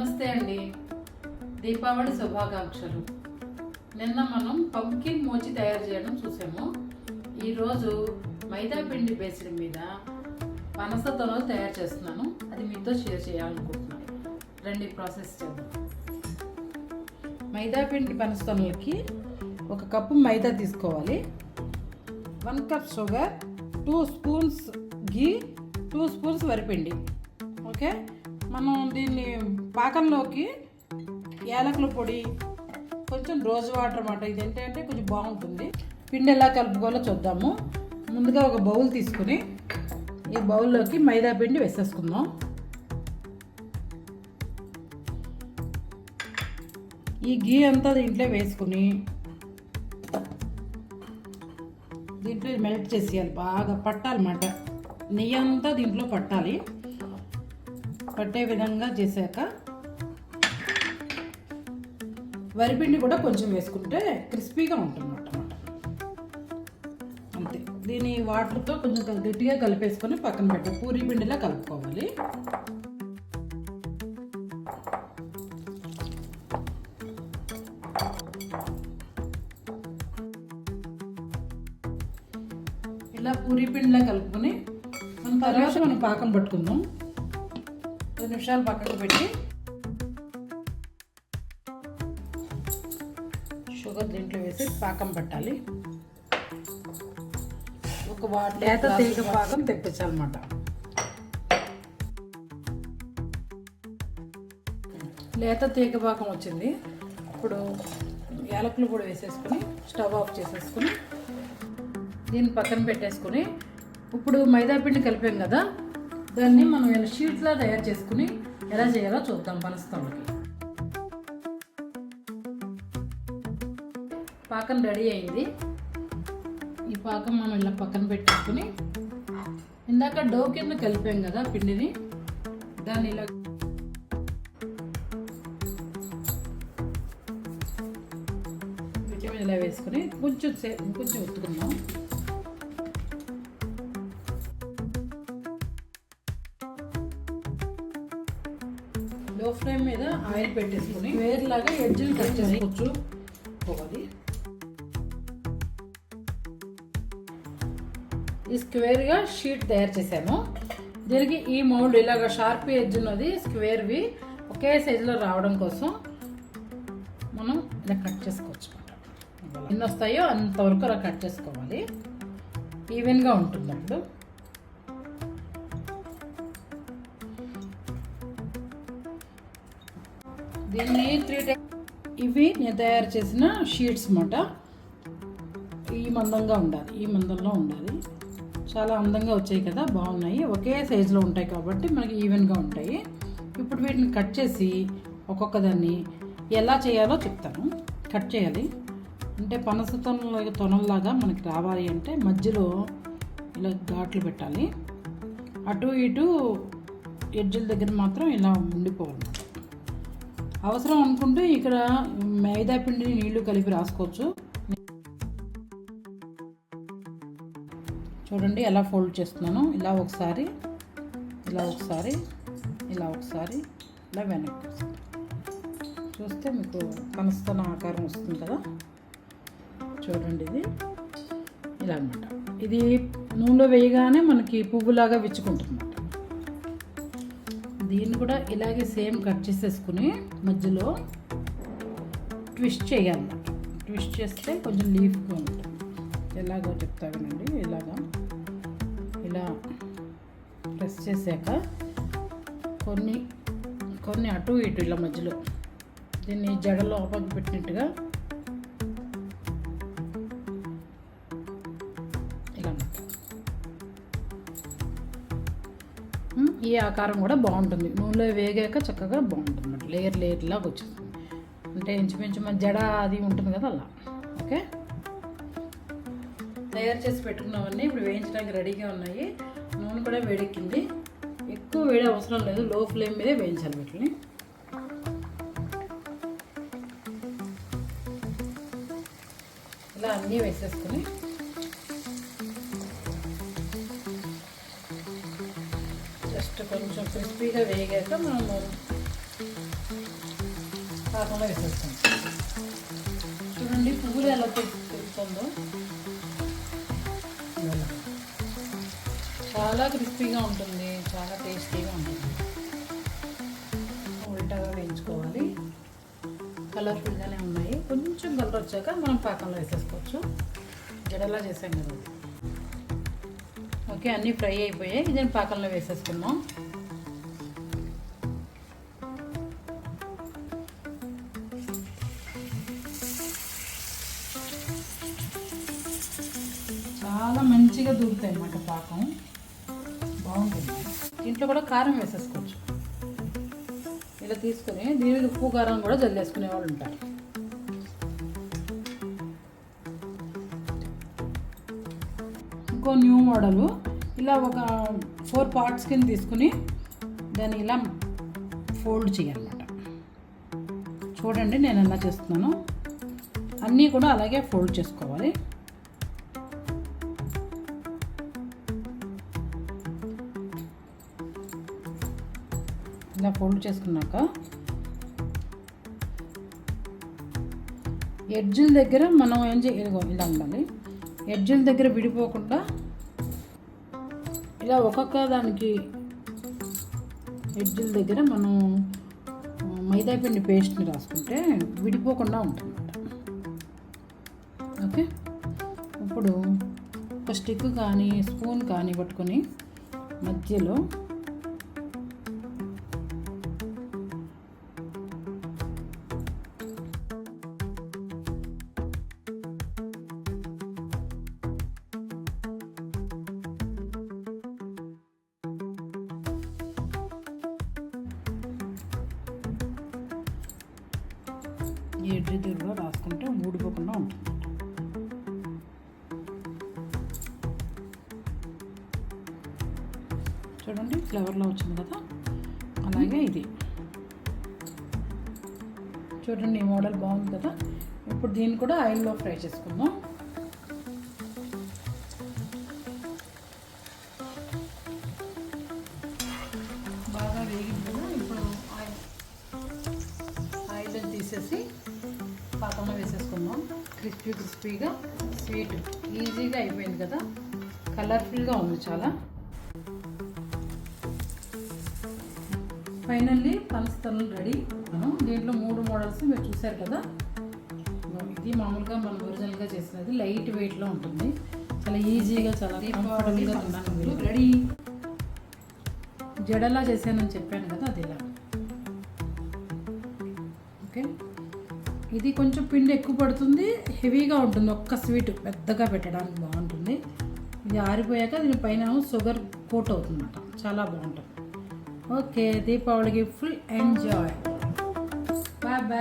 నమస్తే అండి. దీపావళి శుభాకాంక్షలు. నిన్న మనం పంకిన్ మోచి తయారు చేయడం చూసాము. ఈరోజు మైదాపిండి బేసిడ్ మీద పనస తయారు చేస్తున్నాను. అది మీతో షేర్ చేయాలనుకుంటున్నాను. రండి ప్రాసెస్ చేద్దాం. మైదాపిండి ఒక కప్పు మైదా తీసుకోవాలి. One cup sugar two spoons ghee two spoons వరిపిండి. Okay? మనం దీన్ని పాకంలోకి యాలకుల పొడి కొంచెం రోజ్ వాటర్ అన్నమాట. ఇది ఏంటంటే కొంచెం బాగుంటుంది. పిండి ఎలా కలుపుకోవాలో చూద్దాము. ముందుగా ఒక బౌల్ తీసుకుని ఈ బౌల్లోకి మైదా పిండి వేసేసుకుందాం. ఈ గీ అంతా దీంట్లో వేసుకుని దీంట్లో మెల్ట్ చేసేయాలి. బాగా పట్టాలన్నమాట. నెయ్యి అంతా దీంట్లో పట్టాలి. పట్టే విధంగా చేశాక వరిపిండి కూడా కొంచెం వేసుకుంటే క్రిస్పీగా ఉంటుందన్నమాట. అంతే. దీని వాటర్తో కొంచెం గట్టిగా కలిపేసుకొని పక్కన పెట్టి పూరి పిండిలా కలుపుకోవాలి. ఇలా పూరి పిండిలా కలుపుకొని మనం తర్వాత మనం పాకం పట్టుకుందాం. నిమిషాలు పక్కకు పెట్టి షుగర్ దీంట్లో వేసి పాకం పట్టాలి. ఒక వాటర్ లేత తీగ పాకం తెప్పించాలన్నమాట లేత తీగ పాకం వచ్చింది. ఇప్పుడు యాలకులు కూడా వేసేసుకొని స్టవ్ ఆఫ్ చేసేసుకొని దీన్ని పక్కన పెట్టేసుకొని ఇప్పుడు మైదా పిండి కలిపాం కదా దాన్ని మనం ఇలా షీట్లా తయారు చేసుకుని ఎలా చేయాలో చూద్దాం పనస్తాంకి పాకం రెడీ అయింది. ఈ పాకం మనం ఇలా పక్కన పెట్టేసుకుని ఇందాక డో కింద కలిపాం కదా పిండిని. దాన్ని ఇలా ఇలా వేసుకుని కొంచెం కొంచెం ఉత్తుకుందాం. ఆయిల్ పెట్టేసుకుని వేరులాగా ఎడ్జిలు కట్ చేసుకోవచ్చు పోవాలి. ఈ స్క్వేర్గా షీట్ తయారు చేశాను దీనికి ఈ మౌల్డ్ ఇలాగ షార్ప్ ఎడ్జ్ ఉన్నది స్క్వేర్వి ఒకే సైజులో రావడం కోసం మనం ఇలా కట్ చేసుకోవచ్చు ఎన్ని వస్తాయో అంతవరకు అలా కట్ చేసుకోవాలి. ఈవెన్గా ఉంటుంది అప్పుడు దీన్ని త్రీ టై ఇవి నేను తయారు చేసిన షీట్స్ అన్నమాట. ఈ మందంగా ఉండాలి ఈ మందంలో ఉండాలి. చాలా అందంగా వచ్చాయి కదా బాగున్నాయి. ఒకే సైజులో ఉంటాయి కాబట్టి మనకి ఈవెన్గా ఉంటాయి. ఇప్పుడు వీటిని కట్ చేసి ఒక్కొక్క దాన్ని ఎలా చేయాలో చెప్తాను. కట్ చేయాలి. అంటే పనస తొనలాగా తొనల్లాగా మనకి రావాలి అంటే మధ్యలో ఇలా ఘాట్లు పెట్టాలి. అటు ఇటు ఎడ్జుల దగ్గర మాత్రం ఇలా ఉండిపోవాలి. అవసరం అనుకుంటే ఇక్కడ మైదా పిండిని నీళ్ళు కలిపి రాసుకోవచ్చు. చూడండి ఎలా ఫోల్డ్ చేస్తున్నాను. ఇలా ఒకసారి ఇలా ఒకసారి ఇలా ఒకసారి ఇలా వెనక్కి చూస్తే మీకు కనస్తన ఆకారం వస్తుంది కదా. చూడండి ఇది. ఇలా అనమాట ఇది నూనెలో వేయగానే మనకి పువ్వులాగా విచ్చుకుంటుంది. కూడా ఇలాగే సేమ్ కట్ చేసేసుకుని మధ్యలో ట్విస్ట్ చేయాలి. ట్విస్ట్ చేస్తే కొంచెం లీఫ్గా ఉంటుంది. ఎలాగో చెప్తా వినండి. ఇలాగా. ఇలా ప్రెస్ చేశాక కొన్ని కొన్ని అటు ఇటు ఇలా మధ్యలో. దీన్ని జడలో లోపలికి పెట్టినట్టుగా ఈ ఆకారం కూడా బాగుంటుంది. నూనెలో వేగాక చక్కగా బాగుంటుంది అన్నమాట లేయర్ లేయర్లాగా వచ్చేస్తుంది. అంటే ఇంచుమించు మన జడ అది ఉంటుంది కదా అలా. ఓకే? తయారు చేసి పెట్టుకున్నవన్నీ ఇప్పుడు వేయించడానికి రెడీగా ఉన్నాయి. నూనె కూడా వేడెక్కింది. ఎక్కువ వేడి అవసరం లేదు. లో ఫ్లేమ్ మీదే వేయించాలి వీటిని. ఇలా అన్నీ వేసేసుకొని జస్ట్ కొంచెం క్రిస్పీగా వేగాక మనము పాకంలో వేసేస్తాం. చూడండి పువ్వులు ఎలా పెరుగుతుందో. చాలా క్రిస్పీగా ఉంటుంది చాలా టేస్టీగా ఉంటుంది. ఉల్టాగా వేయించుకోవాలి. కలర్ఫుల్గానే ఉన్నాయి. కొంచెం కలర్ వచ్చాక మనం పాకంలో వేసేసుకోవచ్చు. జడలా చేసాం కదా. ఓకే అన్నీ ఫ్రై అయిపోయాయి. దీన్ని పాకంలో వేసేసుకున్నాం చాలా మంచిగా దూరుతాయి అన్నమాట పాకం. బాగుంటుంది. దీంట్లో కూడా కారం వేసేసుకోవచ్చు. ఇలా తీసుకొని దీని మీద ఉప్పు కారం కూడా జల్లేసుకునే వాళ్ళు ఉంటారు. ఇంకో న్యూ మోడలు. ఇలా ఒక ఫోర్ పార్ట్స్ కింద తీసుకుని దాన్ని ఇలా ఫోల్డ్ చేయాలన్నమాట. చూడండి నేను ఎలా చేస్తున్నాను. అన్నీ కూడా అలాగే ఫోల్డ్ చేసుకోవాలి. ఇలా ఫోల్డ్ చేసుకున్నాక ఎడ్జిల దగ్గర మనం ఏం చేయాలి ఇలా ఉండాలి. ఎడ్జిల దగ్గర విడిపోకుండా ఇలా ఒక్కొక్క దానికి ఎడ్జిల దగ్గర మనం మైదాపిండి పేస్ట్ని రాసుకుంటే విడిపోకుండా ఉంటుంది ఓకే? ఇప్పుడు ఒక స్టిక్ కానీ స్పూన్ కానీ పట్టుకొని మధ్యలో ఈ ఎడ్జ్ దగ్గరలో రాసుకుంటే ఊడిపోకుండా ఉంటుంది. చూడండి ఫ్లవర్లో వచ్చింది కదా? అలాగే ఇది. చూడండి ఈ మోడల్ బాగుంది కదా? ఇప్పుడు దీన్ని కూడా ఆయిల్లో ఫ్రై చేసుకుందాం. బాగా వేగింది కదా? ఇప్పుడు ఆయిల్ ఆయిల్ తీసేసి పాత్రలో వేసేసుకుందాం. క్రిస్పీ క్రిస్పీగా స్వీట్. ఈజీగా అయిపోయింది కదా. కలర్ఫుల్గా ఉంది చాలా. ఫైనల్లీ పనస్తలు రెడీ. దీంట్లో మూడు మోడల్స్ మీరు చూసారు కదా. ఇది మామూలుగా మనం ఒరిజినల్గా చేసినది లైట్ వెయిట్లో ఉంటుంది. చాలా ఈజీగా చాలా కంఫర్టబుల్గా ఉన్నాను మీరు రెడీ. జడలా చేశానని చెప్పాను కదా అది ఇలా. ఓకే? ఇది కొంచెం పిండి ఎక్కువ పడుతుంది హెవీగా ఉంటుంది. ఒక్క స్వీట్ పెద్దగా పెట్టడానికి బాగుంటుంది. ఇది ఆరిపోయాక దీని పైన షుగర్ కోట్ అవుతుందన్నమాట. చాలా బాగుంటుంది. ఓకే దీపావళికి ఫుల్ ఎంజాయ్. Bye bye.